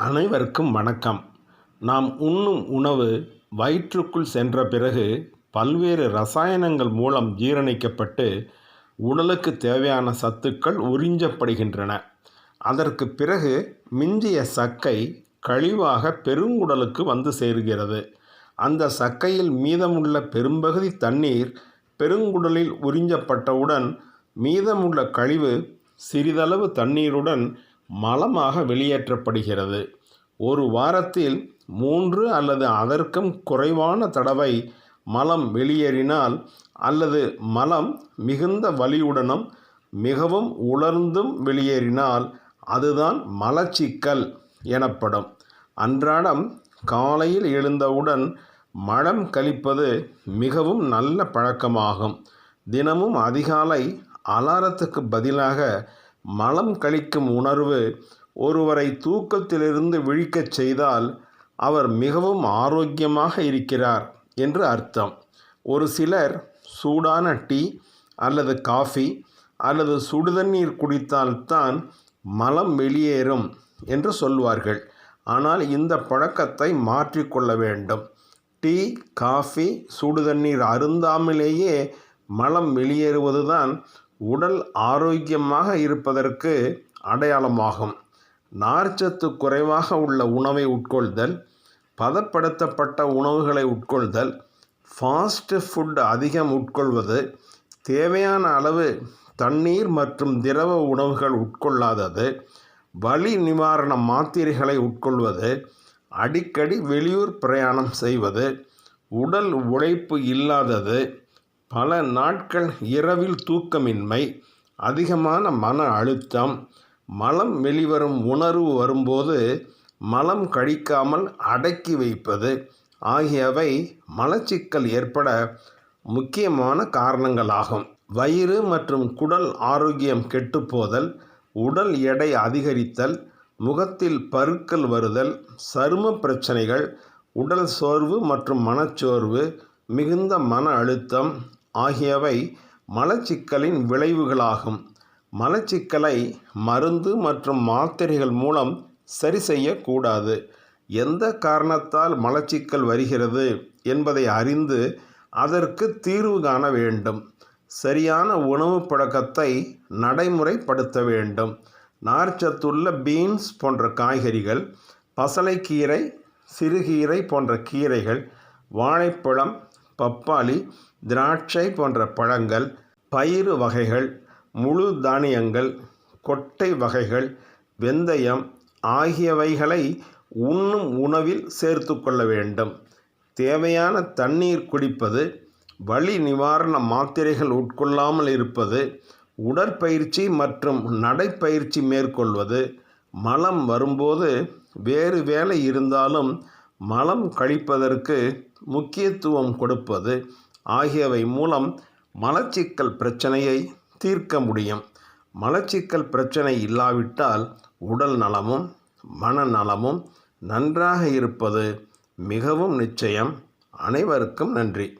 அனைவருக்கும் வணக்கம். நாம் உண்ணும் உணவு வயிற்றுக்குள் சென்ற பிறகு பல்வேறு ரசாயனங்கள் மூலம் ஜீரணிக்கப்பட்டு உடலுக்கு தேவையான சத்துக்கள் உறிஞ்சப்படுகின்றன. அதற்கு பிறகு மிஞ்சிய சக்கை கழிவாக பெருங்குடலுக்கு வந்து சேர்கிறது. அந்த சக்கையில் மீதமுள்ள பெரும்பகுதி தண்ணீர் பெருங்குடலில் உறிஞ்சப்பட்டவுடன் மீதமுள்ள கழிவு சிறிதளவு தண்ணீருடன் மலமாக வெளியேற்றப்படுகிறது. ஒரு வாரத்தில் மூன்று அல்லது அதற்கும் குறைவான தடவை மலம் வெளியேறினால் அல்லது மலம் மிகுந்த வலியுடனும் மிகவும் உலர்ந்தும் வெளியேறினால் அதுதான் மலச்சிக்கல் எனப்படும். அன்றாடம் காலையில் எழுந்தவுடன் மலம் கழிப்பது மிகவும் நல்ல பழக்கமாகும். தினமும் அதிகாலை அலாரத்துக்கு பதிலாக மலம் கழிக்கும் உணர்வு ஒருவரை தூக்கத்திலிருந்து விழிக்கச் செய்தால் அவர் மிகவும் ஆரோக்கியமாக இருக்கிறார் என்று அர்த்தம். ஒரு சிலர் சூடான டீ அல்லது காஃபி அல்லது சுடுதண்ணீர் குடித்தால்தான் மலம் வெளியேறும் என்று சொல்வார்கள். ஆனால் இந்த பழக்கத்தை மாற்றிக்கொள்ள வேண்டும். டீ காஃபி சுடுதண்ணீர் அருந்தாமலேயே மலம் வெளியேறுவதுதான் உடல் ஆரோக்கியமாக இருப்பதற்கு அடையாளமாகும். நார்ச்சத்து குறைவாக உள்ள உணவை உட்கொள்தல் பதப்படுத்தப்பட்ட உணவுகளை உட்கொள்தல் ஃபாஸ்ட் ஃபுட் அதிகம் உட்கொள்வது தேவையான அளவு தண்ணீர் மற்றும் திரவ உணவுகள் உட்கொள்ளாதது வலி நிவாரண மாத்திரைகளை உட்கொள்வது அடிக்கடி வெளியூர் பிரயாணம் செய்வது உடல் உழைப்பு இல்லாதது பல நாட்கள் இரவில் தூக்கமின்மை அதிகமான மன அழுத்தம் மலம் வெளிவரும் உணர்வு வரும்போது மலம் கழிக்காமல் அடக்கி வைப்பது ஆகியவை மலச்சிக்கல் ஏற்பட முக்கியமான காரணங்களாகும். வயிறு மற்றும் குடல் ஆரோக்கியம் கெட்டுப்போதல் உடல் எடை அதிகரித்தல் முகத்தில் பருக்கள் வருதல் சரும பிரச்சனைகள் உடல் சோர்வு மற்றும் மனச்சோர்வு மிகுந்த மன அழுத்தம் ஆகியவை மலச்சிக்கலின் விளைவுகளாகும். மலச்சிக்கலை மருந்து மற்றும் மாத்திரைகள் மூலம் சரி செய்யக்கூடாது. எந்த காரணத்தால் மலச்சிக்கல் வருகிறது என்பதை அறிந்து அதற்கு தீர்வு காண வேண்டும். சரியான உணவு பழக்கத்தை நடைமுறைப்படுத்த வேண்டும். நார்ச்சத்துள்ள பீன்ஸ் போன்ற காய்கறிகள் பசலைக்கீரை சிறுகீரை போன்ற கீரைகள் வாழைப்பழம் பப்பாளி திராட்சை போன்ற பழங்கள் பயிறு வகைகள் முழு தானியங்கள் கொட்டை வகைகள் வெந்தயம் ஆகியவைகளை உண்ணும் உணவில் சேர்த்து கொள்ள வேண்டும். தேவையான தண்ணீர் குடிப்பது வலி நிவாரண மாத்திரைகள் உட்கொள்ளாமல் இருப்பது உடற்பயிற்சி மற்றும் நடைப்பயிற்சி மேற்கொள்வது மலம் வரும்போது வேறு வேலை இருந்தாலும் மலம் கழிப்பதற்கு முக்கியத்துவம் கொடுப்பது ஆகியவை மூலம் மலச்சிக்கல் பிரச்சனையை தீர்க்க முடியும். மலச்சிக்கல் பிரச்சனை இல்லாவிட்டால் உடல் நலமும் மனநலமும் நன்றாக இருப்பது மிகவும் நிச்சயம். அனைவருக்கும் நன்றி.